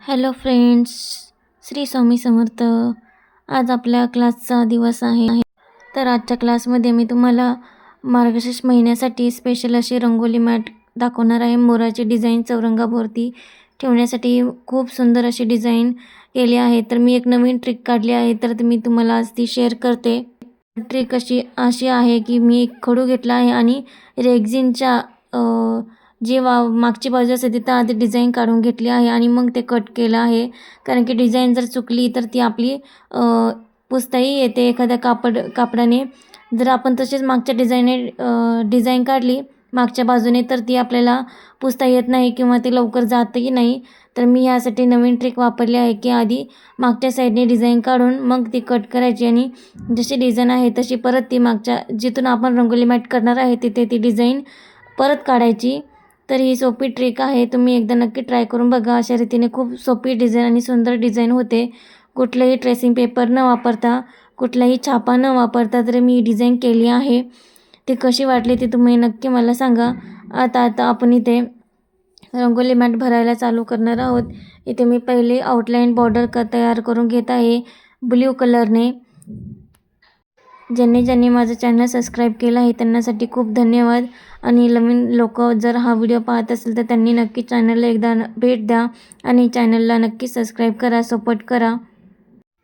Hello friends Shri Swami Samarth. आज आपल्या क्लासचा दिवस आहे. तर आजच्या क्लासमध्ये मी तुम्हाला मार्गशीर्ष महिन्यासाठी स्पेशल अशी रंगोली मॅट दाखवणार आहे. मोराची डिझाईन चौरंगाभोवती ठेवण्यासाठी खूप सुंदर अशी डिझाईन केली आहे. तर मी एक नवीन ट्रिक काढली आहे. तर मी तुम्हाला आज ती शेअर करते. ट्रिक अशी अशी आहे की मी एक खडू घेतला आहे आणि रेग्झिनच्या जी वा मागची बाजू असते तिथं आधी डिझाईन काढून घेतली आहे आणि मग ते कट केलं आहे. कारण की डिझाईन जर चुकली तर ती आपली पुसताही येते एखाद्या कापड कापडाने. जर आपण तसेच मागच्या डिझाईने डिझाईन काढली मागच्या बाजूने तर ती आपल्याला पुसता येत नाही किंवा ती लवकर जातही नाही. तर मी यासाठी नवीन ट्रिक वापरली आहे की आधी मागच्या साईडने डिझाईन काढून मग ती कट करायची आणि जशी डिझाईन आहे तशी परत ती मागच्या जिथून आपण रंगोली मॅट करणार आहे तिथे ती डिझाईन परत काढायची. तर ही सोपी ट्रिक आहे. तुम्ही एकदा नक्की ट्राय करून बघा. अशा रीतीने खूप सोपी डिझाईन आणि सुंदर डिझाईन होते. कुठलंही ट्रेसिंग पेपर न वापरता कुठलाही छापा न वापरता तर मी डिझाईन केली आहे. ती कशी वाटली ती तुम्ही नक्की मला सांगा. आता आता आपण इथे रंगोली मॅट भरायला चालू करणार आहोत. इथे मी पहिले आउटलाईन बॉर्डर क तयार करून घेत आहे. ब्ल्यू कलरने ज्यांनी ज्यांनी माझं चॅनल सबस्क्राईब केलं आहे त्यांनासाठी खूप धन्यवाद. आणि नवीन लोक जर हा व्हिडिओ पाहत असेल तर त्यांनी नक्की चॅनलला एकदा भेट द्या आणि चॅनलला नक्की सबस्क्राईब करा सपोर्ट करा.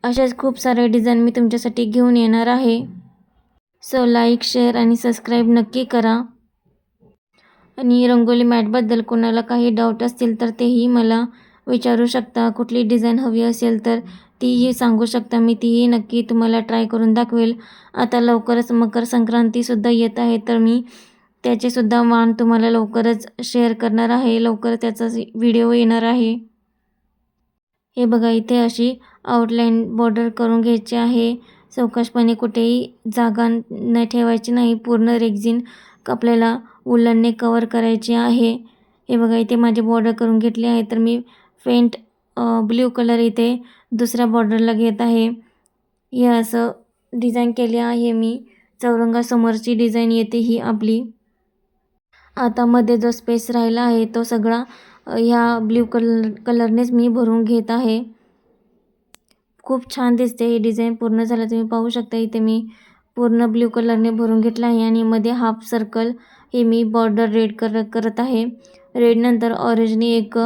अशाच खूप सारे डिझाईन मी तुमच्यासाठी घेऊन येणार आहे. सो लाईक शेअर आणि सबस्क्राईब नक्की करा. आणि रंगोली मॅटबद्दल कोणाला काही डाऊट असतील तर तेही मला विचारू शकता. कुठली डिझाईन हवी असेल तर तीही सांगू शकता. मी तीही नक्की तुम्हाला ट्राय करून दाखवेल. आता लवकरच मकर संक्रांतीसुद्धा येत आहे तर मी त्याचेसुद्धा मान तुम्हाला लवकरच शेअर करणार आहे. लवकर त्याचा व्हिडिओ येणार आहे. हे बघा इथे अशी आउटलाईन बॉर्डर करून घ्यायची आहे. चौकशपणे कुठेही जागा न ठेवायची नाही. पूर्ण रेग्झिन आपल्याला उलनने कवर करायची आहे. हे बघा इथे माझे बॉर्डर करून घेतले आहे. तर मी फेंट ब्ल्यू कलर इथे दुसऱ्या बॉर्डरला घेत आहे. हे असं डिझाईन केले आहे मी. चौरंगासमोरची डिझाईन येते ही आपली. आता मध्ये जो स्पेस राहिला आहे तो सगळा ह्या ब्ल्यू कलर कलरनेच मी भरून घेत आहे. खूप छान दिसते ही डिझाईन पूर्ण झालं तुम्ही पाहू शकता इथे मी पूर्ण ब्ल्यू कलरने भरून घेतला आहे आणि मध्ये हाफ सर्कल हे मी बॉर्डर रेड कर करत आहे. रेडनंतर ऑरेंजने एक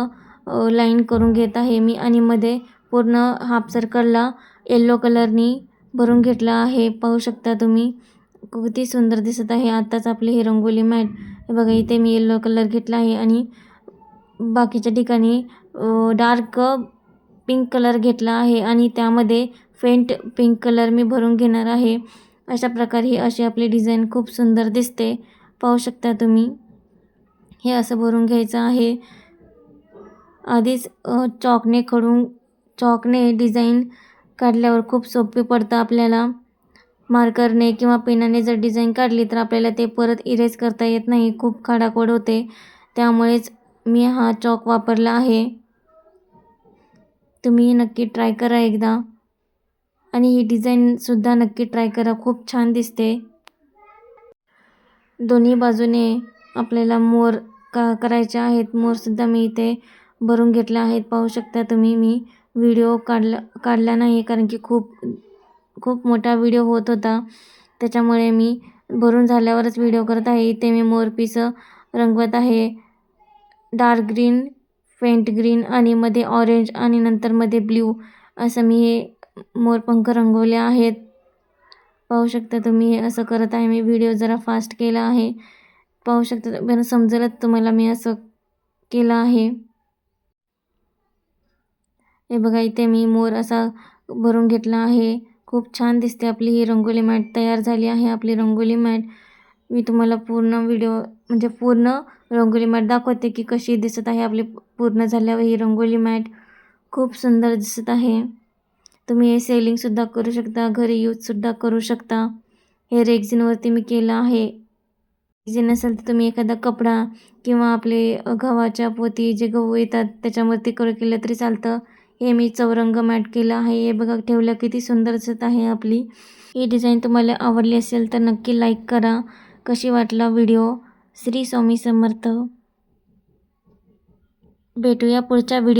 लाईन करून घेत आहे. मी आणि मध्ये पूर्ण हाफ सर्कलला येल्लो कलरनी भरून घेतला आहे. पाहू शकता तुम्ही. किती सुंदर दिसत आहे. आत्ताच आपली ही रंगोली मॅट हे बघा इथे मी येल्लो कलर घेतला आहे आणि बाकीच्या ठिकाणी डार्क पिंक कलर घेतला आहे आणि त्यामध्ये फेंट पिंक कलर मी भरून घेणार आहे. अशा प्रकारे ही अशी आपली डिझाईन खूप सुंदर दिसते. पाहू शकता तुम्ही. हे असं भरून घ्यायचं आहे. आधीच चॉकने खडून चॉकने डिझाईन काढल्यावर खूप सोपे पडतं आपल्याला. मार्करने किंवा पेनाने जर डिझाईन काढली तर आपल्याला ते परत इरेज करता येत नाही खूप खाडाखोड होते. त्यामुळेच मी हा चॉक वापरला आहे. तुम्ही नक्की ट्राय करा एकदा. आणि ही डिझाईनसुद्धा नक्की ट्राय करा खूप छान दिसते. दोन्ही बाजूने आपल्याला मोर का करायचे आहेत मोरसुद्धा मी इथे भरून घेतले आहेत. पाहू शकता तुम्ही मी व्हिडिओ काढला काढला नाही कारण की खूप खूप मोठा व्हिडिओ होत होता. त्याच्यामुळे मी भरून झाल्यावरच व्हिडिओ करत आहे. इथे मी मोरपीस रंगवत आहे. डार्क ग्रीन फेंट ग्रीन आणि मध्ये ऑरेंज आणि नंतर मध्ये ब्ल्यू असं मी हे मोरपंख रंगवले आहेत. पाहू शकता तुम्ही हे असं करत आहे. मी व्हिडिओ जरा फास्ट केला आहे. पाहू शकता समजलंच तुम्हाला मी असं केलं आहे. हे बघा इथे मी मोर असा भरून घेतला आहे. खूप छान दिसते आपली ही रंगोली मॅट. तयार झाली आहे आपली रंगोली मॅट. मी तुम्हाला पूर्ण व्हिडिओ म्हणजे पूर्ण रंगोली मॅट दाखवते की कशी दिसत आहे आपली पूर्ण झाल्यावर ही रंगोली मॅट. खूप सुंदर दिसत आहे. तुम्ही हे सेलिंगसुद्धा करू शकता घरी यूजसुद्धा करू शकता. हे रेक्झिनवरती मी केलं आहे. रेक्झिन नसेल तर तुम्ही एखादा कपडा किंवा आपले गव्हाच्या पोती जे गहू येतात त्याच्यावरती करू केलं तरी चालतं. हे मी चौरंग मॅट केला आहे. हे बघा ठेवलं किती सुंदर दिसत आहे आपली. ही डिझाईन तुम्हाला आवडली असेल तर नक्की लाईक करा. कशी वाटला व्हिडिओ श्री स्वामी समर्थ. भेटूया पुढच्या व्हिडिओ